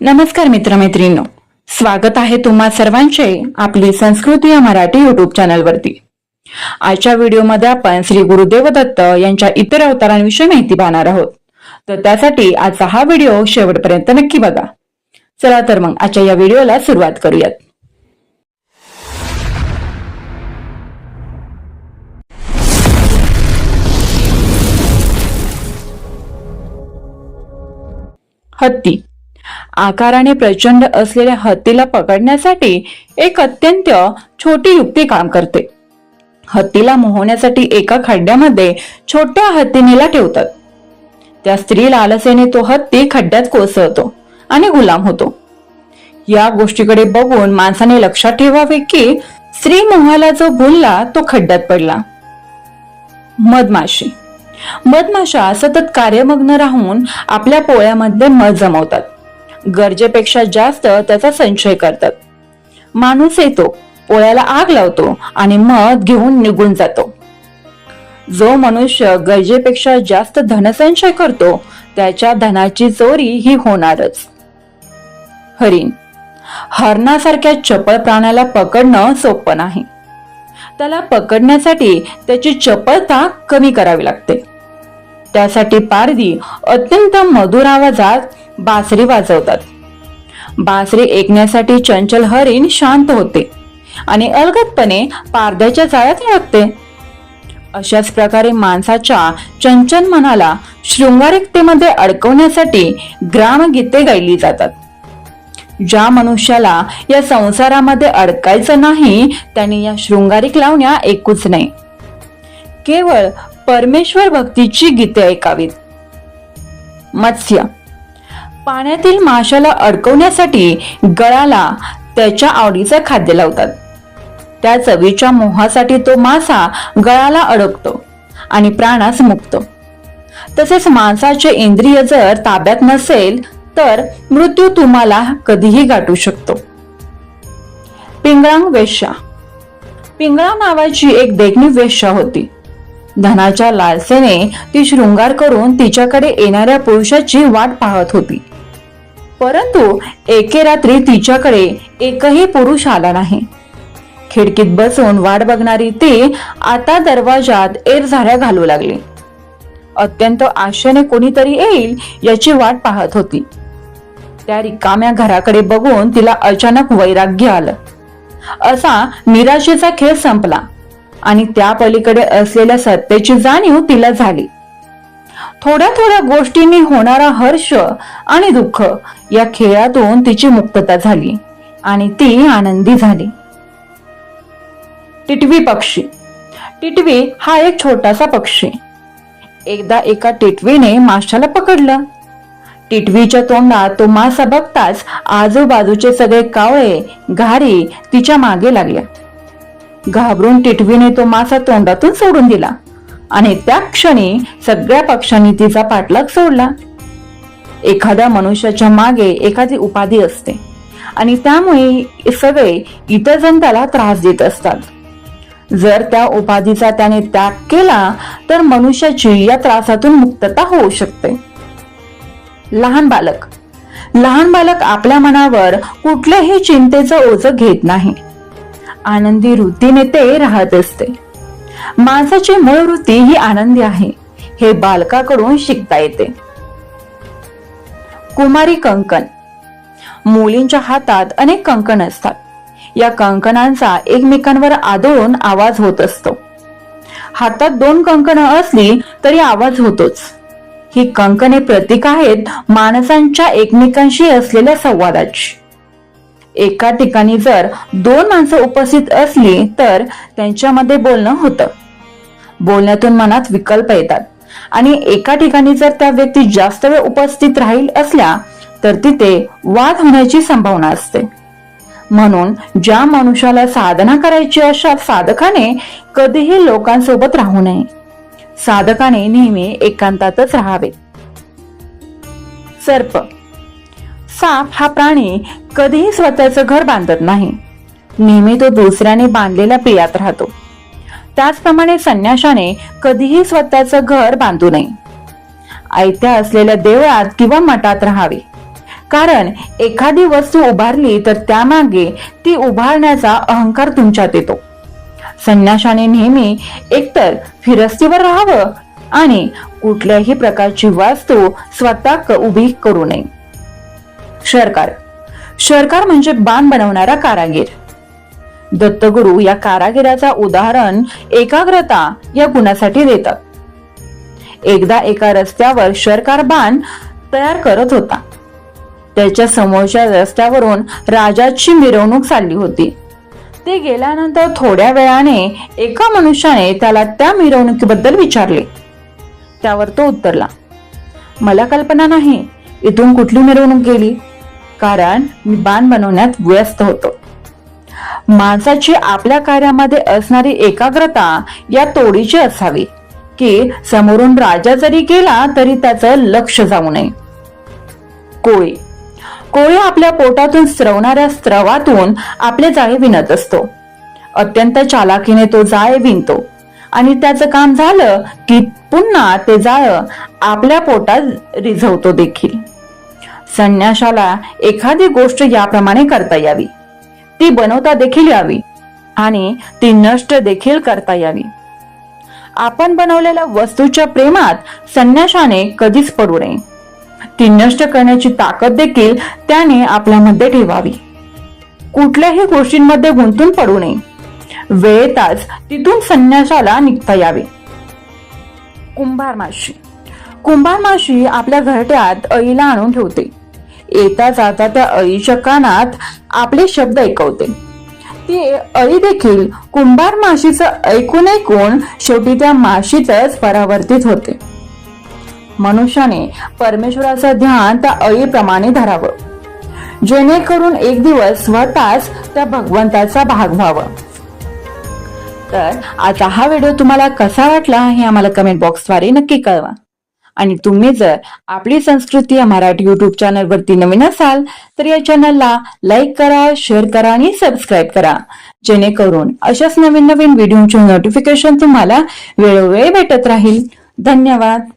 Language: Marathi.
नमस्कार मित्रमैत्रिणींनो. स्वागत आहे तुम्हा सर्वांचे आपली संस्कृती या मराठी युट्यूब चॅनलवरती आजच्या व्हिडिओमध्ये आपण श्री गुरुदेव दत्त यांच्या इतर अवतारांविषयी माहिती पाहणार आहोत. तर त्यासाठी आजचा हा व्हिडिओ शेवटपर्यंत नक्की बघा. चला तर मग आजच्या या व्हिडिओला सुरुवात करूयात. हत्ती. आकाराने प्रचंड असलेल्या हत्तीला पकडण्यासाठी एक अत्यंत छोटी युक्ती काम करते. हत्तीला मोहण्यासाठी एका खड्ड्यामध्ये छोट्या हत्तीनीला ठेवतात. त्या स्त्री लालसेने तो हत्ती खड्ड्यात कोसळतो आणि गुलाम होतो. या गोष्टीकडे बघून माणसाने लक्षात ठेवावे की स्त्री मोहाला जो भुलला तो खड्ड्यात पडला. मधमाशी. मधमाशा सतत कार्यमग्न राहून आपल्या पोळ्यामध्ये मध जमवतात. गरजेपेक्षा जास्त त्याचा संचय करतात. माणूस येतो पोळ्याला आग लावतो आणि मध घेऊन निघून जातो. जो मनुष्य गरजेपेक्षा जास्त धनसंचय करतो त्याच्या धनाची चोरी ही होणारच. हरिण हरणासारख्या चपळ प्राण्याला पकडणं सोपं नाही. त्याला पकडण्यासाठी त्याची चपळता कमी करावी लागते. त्यासाठी पारधी अत्यंत मधुर आवाजात बासरी वाजवतात. बासरी ऐकण्यासाठी चंचल हरिण शांत होते आणि अलगदपणे पारद्याच्या जाळ्यात अडकते अशाच प्रकारे माणसाच्या चंचल मनाला शृंगारिकतेमध्ये अडकवण्यासाठी ग्रामगीते गायली जातात. ज्या मनुष्याला या संसारामध्ये अडकायचं नाही त्यांनी या शृंगारिक लावण्या ऐकूच नाही. केवळ परमेश्वर भक्तीची गीते ऐकावीत. मत्स्य पाण्यातील माशाला अडकवण्यासाठी गळाला त्याच्या आवडीचं खाद्य लावतात. त्या चवीच्या मोहासाठी तो मासा गळाला अडकतो आणि प्राणास मुकतो. तसेच माणसाचे इंद्रिय जर ताब्यात नसेल तर मृत्यू तुम्हाला कधीही गाठू शकतो. पिंगळांग वेश्या. पिंगळा नावाची एक देखणी वेश्या होती. धनाच्या लालसेने ती शृंगार करून तिच्याकडे येणाऱ्या पुरुषाची वाट पाहत होती. परंतु एके रात्री तिच्याकडे एकही पुरुष आला नाही. खिडकीत बसून वाट बघणारी ती आता दरवाजात एरझाऱ्या घालू लागली. अत्यंत आशेने कोणीतरी येईल याची वाट पाहत होती. त्या रिकाम्या घराकडे बघून तिला अचानक वैराग्य आलं. असा निराशेचा खेळ संपला आणि त्या पलीकडे असलेल्या सत्तेची जाणीव तिला झाली. थोड्या थोड्या गोष्टींनी होणारा हर्ष आणि दुःख या खेळातून तिची मुक्तता झाली आणि ती आनंदी झाली. टिटवी पक्षी. टिटवी हा एक छोटासा पक्षी. एकदा एका टिटवीने माशाला पकडलं. टिटवीच्या तोंडात तो मासा बघताच आजूबाजूचे सगळे कावळे घारी तिच्यामागे लागल्या घाबरून टिटवीने तो मासा तोंडातून सोडून दिला. आणि त्या क्षणी सगळ्या पक्षांनी तिचा पाठलाग सोडला. एखाद्या मनुष्याच्या मागे एखादी उपाधी असते आणि त्यामुळे सगळे इतर जण त्याला त्रास देत असतात. जर त्या उपाधीचा त्याने त्याग केला तर मनुष्याची या त्रासातून मुक्तता होऊ शकते. लहान बालक. लहान बालक आपल्या मनावर कुठल्याही चिंतेचं ओझं घेत नाही. आनंदी वृत्तीने ते राहत असते. माणसाची मूळ वृत्ती ही आनंदी आहे. हे बालकाकडून शिकता येते. कुमारी कंकण. मुलींच्या हातात अनेक कंकण असतात. या कंकणांचा एकमेकांवर आदळून आवाज होत असतो. हातात दोन कंकण असली तरी आवाज होतोच. ही कंकणे प्रतीक आहेत माणसांच्या एकमेकांशी असलेल्या संवादाची. एका ठिकाणी जर दोन माणसं उपस्थित असली तर त्यांच्यामध्ये बोलणं होतं. बोलण्यातून मनात विकल्प येतात. आणि एका ठिकाणी जर त्या व्यक्ती जास्त वेळ उपस्थित राहील असल्या तर तिथे वाद होण्याची संभावना असते. म्हणून ज्या मनुष्याला साधना करायची अशा साधकाने कधीही लोकांसोबत राहू नये. साधकाने नेहमी एकांतातच राहावे. सर्प साप हा प्राणी कधीही स्वतःचं घर बांधत नाही. नेहमी तो दुसऱ्याने बांधलेल्या पियात राहतो. त्याचप्रमाणे संन्याशाने कधीही स्वतःचं घर बांधू नये. आयत्या असलेल्या देवळात किंवा मठात राहावे. कारण एखादी वस्तू उभारली तर त्यामागे ती उभारण्याचा अहंकार तुमच्यात येतो. संन्याशाने नेहमी एकतर फिरस्तीवर राहावं आणि कुठल्याही प्रकारची वास्तू स्वतः क- उभी करू नये. शरकार शरकार म्हणजे बाण बनवणारा कारागीर. दत्तगुरु या कारागिराचा उदाहरण एकाग्रता या गुणासाठी देतात. एकदा एका रस्त्यावर शरकार बाण तयार करत होता. त्याच्या समोरच्या रस्त्यावरून राजाची मिरवणूक चालली होती. ते गेल्यानंतर थोड्या वेळाने एका मनुष्याने त्याला त्या मिरवणुकीबद्दल विचारले. त्यावर तो उत्तरला मला कल्पना नाही इथून कुठली मिरवणूक गेली? कारण मी बाण बनवण्यात व्यस्त होतो. माणसाची आपल्या कार्यामध्ये असणारी एकाग्रता या तोडीची असावी की समोरून राजा जरी गेला तरी त्याचं लक्ष जाऊ नये. कोळी. कोळी आपल्या पोटातून स्रवणाऱ्या स्त्रवातून आपले जाळे विणत असतो. अत्यंत चालाकीने तो जाळे विणतो. आणि त्याचं काम झालं की पुन्हा ते जाळ आपल्या पोटात रिझवतो देखील. संन्याशाला एखादी गोष्ट याप्रमाणे करता यावी. ती बनवता देखील यावी आणि ती नष्ट देखील करता यावी. आपण बनवलेल्या वस्तूच्या प्रेमात संन्याशाने कधीच पडू नये. ती नष्ट करण्याची ताकद देखील त्याने आपल्यामध्ये ठेवावी. कुठल्याही गोष्टींमध्ये गुंतून पडू नये. वेळेतच तिथून संन्यासाला निघता यावे. कुंभार माशी कुंभार माशी आपल्या घरट्यात अळीला आणून ठेवते. येता जाता त्या अळीच्या कानात आपले शब्द ऐकवते. ती अळी देखील कुंभार माशीचं ऐकून ऐकून शेवटी त्या माशीतच परावर्तित होते. मनुष्याने परमेश्वराचं ध्यान त्या अळीप्रमाणे धरावं. जेणेकरून एक दिवस स्वतःच त्या भगवंताचा भाग व्हावं. तर आता हा व्हिडिओ तुम्हाला कसा वाटला हे आम्हाला कमेंट बॉक्सद्वारे नक्की कळवा. आणि तुम्ही जर आपली संस्कृती या मराठी युट्यूब चॅनलवरती नवीन असाल तर या चॅनलला लाईक करा शेअर करा आणि सबस्क्राईब करा. जेणेकरून अशाच नवीन नवीन व्हिडिओचे नोटिफिकेशन तुम्हाला वेळोवेळी भेटत राहील. धन्यवाद.